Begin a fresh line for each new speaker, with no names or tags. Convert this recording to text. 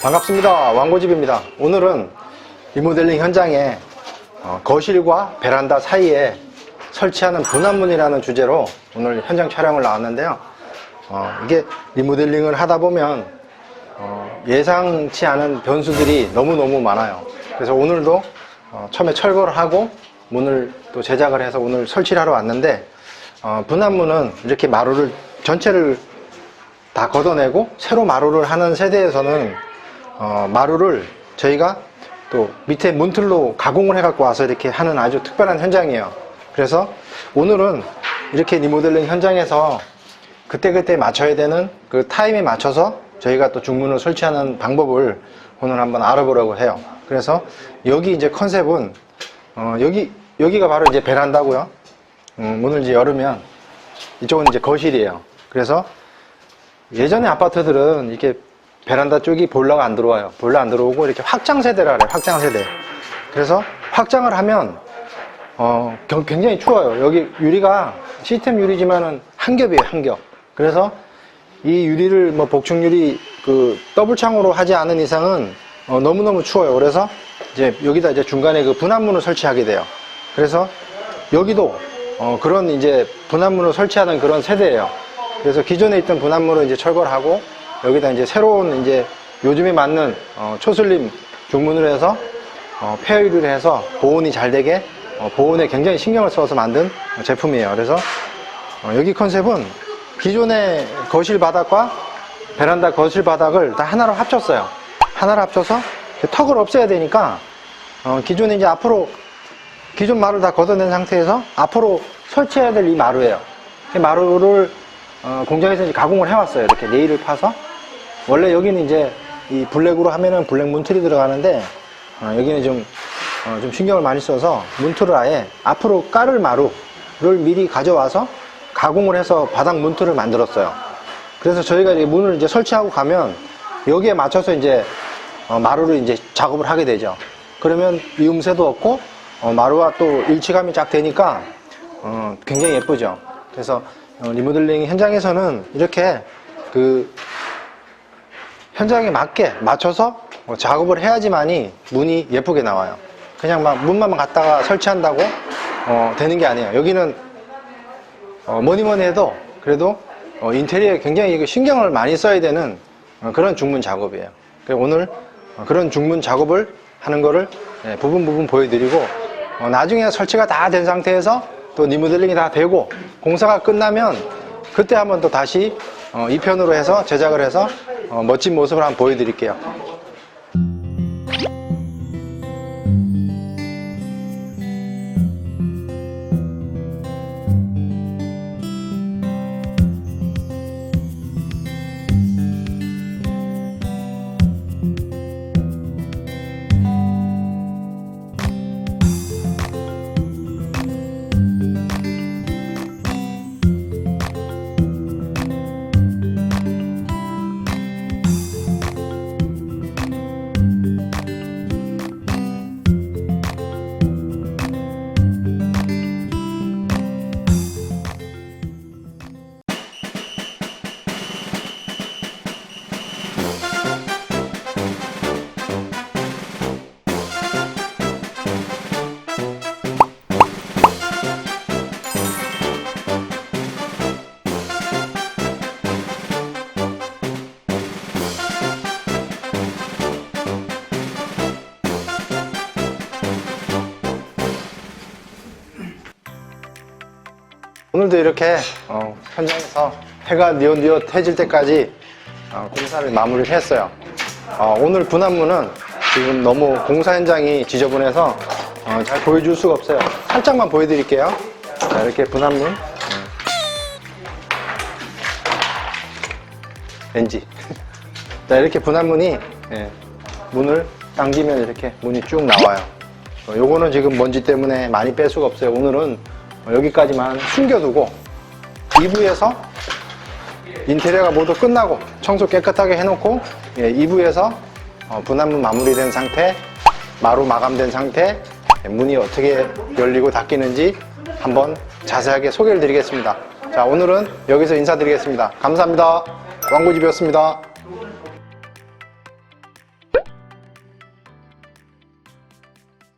반갑습니다. 왕고집입니다. 오늘은 리모델링 현장에 어, 거실과 베란다 사이에 설치하는 분화문이라는 주제로 오늘 현장 촬영을 나왔는데요. 어, 이게 리모델링을 하다 보면 어, 예상치 않은 변수들이 너무너무 많아요. 그래서 오늘도 어, 처음에 철거를 하고 문을 또 제작을 해서 오늘 설치를 하러 왔는데 어, 분화문은 이렇게 마루를 전체를 다 걷어내고 새로 마루를 하는 세대에서는 어, 마루를 저희가 또 밑에 문틀로 가공을 해갖고 와서 이렇게 하는 아주 특별한 현장이에요. 그래서 오늘은 이렇게 리모델링 현장에서 그때그때 맞춰야 되는 그 타임에 맞춰서 저희가 또 중문을 설치하는 방법을 오늘 한번 알아보려고 해요. 그래서 여기 이제 컨셉은 어, 여기 여기가 바로 이제 베란다고요. 음, 문을 이제 열으면 이쪽은 이제 거실이에요. 그래서 예전에 아파트들은 이렇게 베란다 쪽이 보일러가 안 들어와요. 보일러 안 들어오고 이렇게 확장 세대라 그래요. 확장 세대. 그래서 확장을 하면 어, 경- 굉장히 추워요. 여기 유리가 시스템 유리지만은 한 겹이에요, 한 겹. 그래서 이 유리를 뭐 복층 유리 그 더블 창으로 하지 않은 이상은 어, 너무너무 추워요. 그래서 이제 여기다 이제 중간에 그 분화문을 설치하게 돼요. 그래서 여기도 어, 그런 이제 분화문을 설치하는 그런 세대예요. 그래서 기존에 있던 분화문을 이제 철거를 하고 여기다 이제 새로운 이제 요즘에 맞는 어, 초슬림 중문을 해서 어, 폐유리를 해서 보온이 잘 되게 어, 보온에 굉장히 신경을 써서 만든 제품이에요. 그래서 어, 여기 컨셉은 기존의 거실 바닥과 베란다 거실 바닥을 다 하나로 합쳤어요. 하나로 합쳐서 턱을 없애야 되니까 어, 기존에 이제 앞으로 기존 마루를 다 걷어낸 상태에서 앞으로 설치해야 될 이 마루예요. 이 마루를 어, 공장에서 이제 가공을 해왔어요. 이렇게 네일을 파서 원래 여기는 이제 이 블랙으로 하면은 블랙 문틀이 들어가는데 어, 여기는 좀, 어, 좀 신경을 많이 써서 문틀을 아예 앞으로 깔을 마루를 미리 가져와서 가공을 해서 바닥 문틀을 만들었어요. 그래서 저희가 이제 문을 이제 설치하고 가면 여기에 맞춰서 이제 어, 마루를 이제 작업을 하게 되죠. 그러면 이음새도 없고 어, 마루와 또 일치감이 쫙 되니까 어, 굉장히 예쁘죠. 그래서 어, 리모델링 현장에서는 이렇게 그 현장에 맞게 맞춰서 어, 작업을 해야지만이 문이 예쁘게 나와요. 그냥 막 문만 갖다가 설치한다고 어, 되는 게 아니에요. 여기는 어, 뭐니 뭐니 해도 그래도 어, 인테리어에 굉장히 신경을 많이 써야 되는 어, 그런 중문 작업이에요. 오늘 어, 그런 중문 작업을 하는 거를 예, 부분 부분 보여드리고 어, 나중에 설치가 다 된 상태에서 또 리모델링이 다 되고 공사가 끝나면 그때 한번 또 다시 어, 2편으로 해서 제작을 해서 어, 멋진 모습을 한번 보여드릴게요. 오늘도 이렇게 어, 현장에서 해가 뉘엿뉘엿 해질 때까지 어, 공사를 마무리를 했어요. 어, 오늘 분화문은 지금 너무 공사 현장이 지저분해서 어, 잘 보여줄 수가 없어요. 살짝만 보여드릴게요. 자, 이렇게 분화문. 왠지. 자, 이렇게 분화문이 예, 문을 당기면 이렇게 문이 쭉 나와요. 어, 요거는 지금 먼지 때문에 많이 뺄 수가 없어요. 오늘은 어, 여기까지만 숨겨두고 2부에서 인테리어가 모두 끝나고 청소 깨끗하게 해놓고 2부에서 분할문 마무리된 상태 마루 마감된 상태 예, 문이 어떻게 열리고 닫히는지 한번 자세하게 소개를 드리겠습니다. 자 오늘은 여기서 인사드리겠습니다. 감사합니다. 왕고집이었습니다